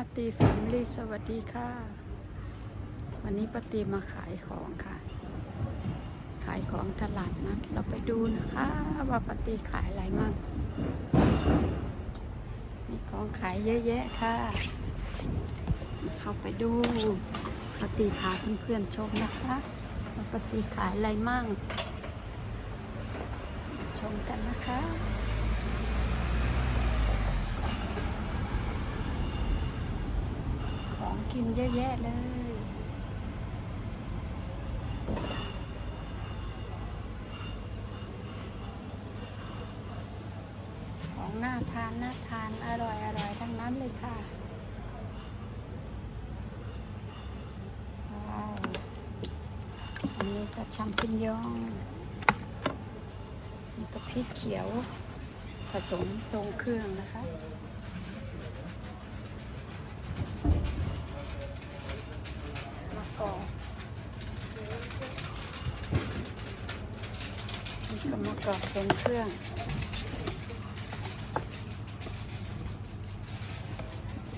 ป้าตีแฟมิลี่สวัสดีค่ะ วันนี้ป้าตีมาขายของค่ะ ขายของตลาดนัดเราไปดูนะคะ ว่าป้าตีขายอะไรมั่งมีของขายเยอะแยะค่ะ เข้าไปดูป้าตีพาเพื่อนๆชมนะคะว่าป้าตีขายอะไรมั่ง ชมกันนะคะ ของ กินเยอะแยะเลย ของน่าทานน่าทานอร่อยอร่อยทั้งนั้นเลยค่ะอันนี้ก็ชัมปิญญองนี่ก็พริกเขียว ผสมทรงเครื่องนะคะกอก นี่ก็มะกอกทรงเครื่อง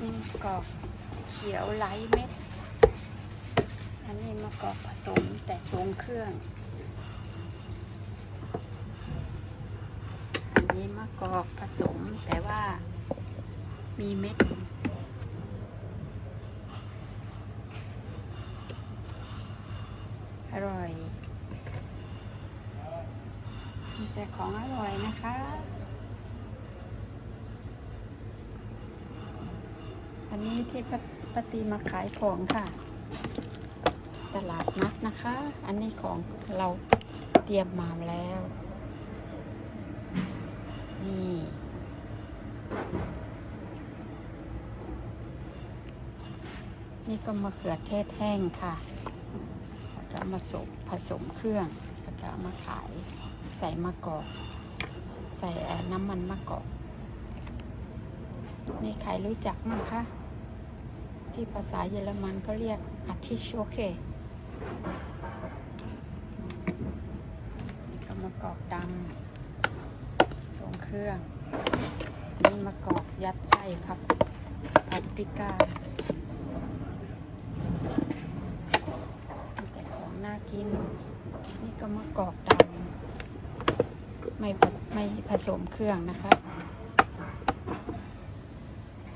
นี่มะกอกเขียวไร้เม็ด อันนี้มะกอกผสมแต่ทรงเครื่อง อันนี้มะกอกผสมแต่ว่ามีเม็ดอร่อย มีแต่ของอร่อยนะคะ อันนี้ที่ปะปาตีมาขายของค่ะ ตลาดนัดนะคะ อันนี้ของเราเตรียมมาแล้ว นี่นี่ก็มะเขือเทศแห้งค่ะ แล้วก็มาสมผสมเครื่อง ก็เอามาขาย ใส่มะกอก ใส่น้ำมันมะกอกนี่ใครรู้จักมั้งคะ ที่ภาษาเยอรมันก็เรียกอาทิโชเคก็มะกอกดำทรงเครื่องนี่มะกอกยัดไส้ครับแอปริกา มีแต่ของน่ากิน นี่ก็ มะกอกดำไม่ไม่ผสมเครื่องนะคะ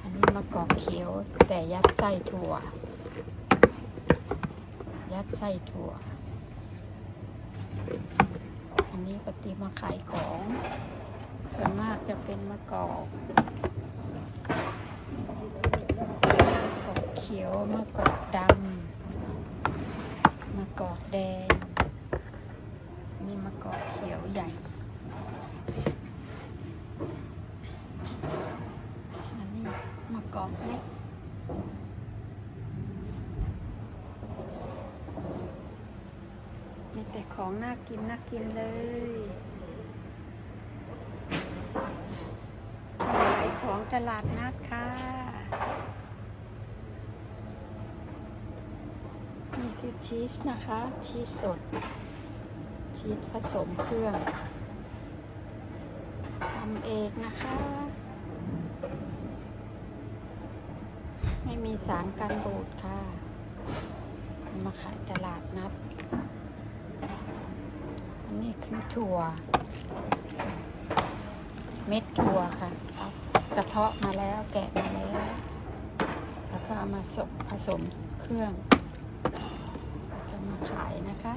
อันนี้มะกอกเขียวแต่ยัดไส้ถั่ว ยัดไส้ถั่ว อันนี้ปฏิมาขายของ ส่วนมากจะเป็นมะกอกมะกอกเขียวมะกอกดำมะกอกแดง กอกเขียวใหญ่อันนี้มะกอกเล็กมีแต่ของน่ากินน่ากินเลยขายของตลาดนัดค่ะนี่คือชีสนะคะ ชีสสด ชีสผสมเครื่องทำเองนะคะ ไม่มีสารกันบูดค่ะ มาขายตลาดนัด อันนี้คือถั่ว เม็ดถั่วค่ะกระเทาะมาแล้วแกะมาแล้ว แล้วก็เอามาสผสมเครื่องจะมาขายนะคะ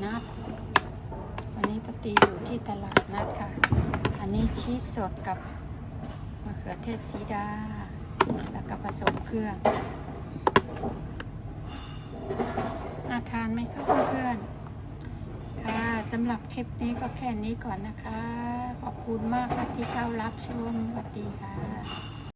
นัด วันนี้ปตีอยู่ที่ตลาดนัดค่ะ อันนี้ชีสสดกับมะเขือเทศสีดา แล้วก็ผสมเครื่องน่าทานไหมคะเพื่อนๆค่ะสำหรับคลิปนี้ก็แค่นี้ก่อนนะคะ ขอบคุณมากค่ะที่เข้ารับชมสวัสดีค่ะ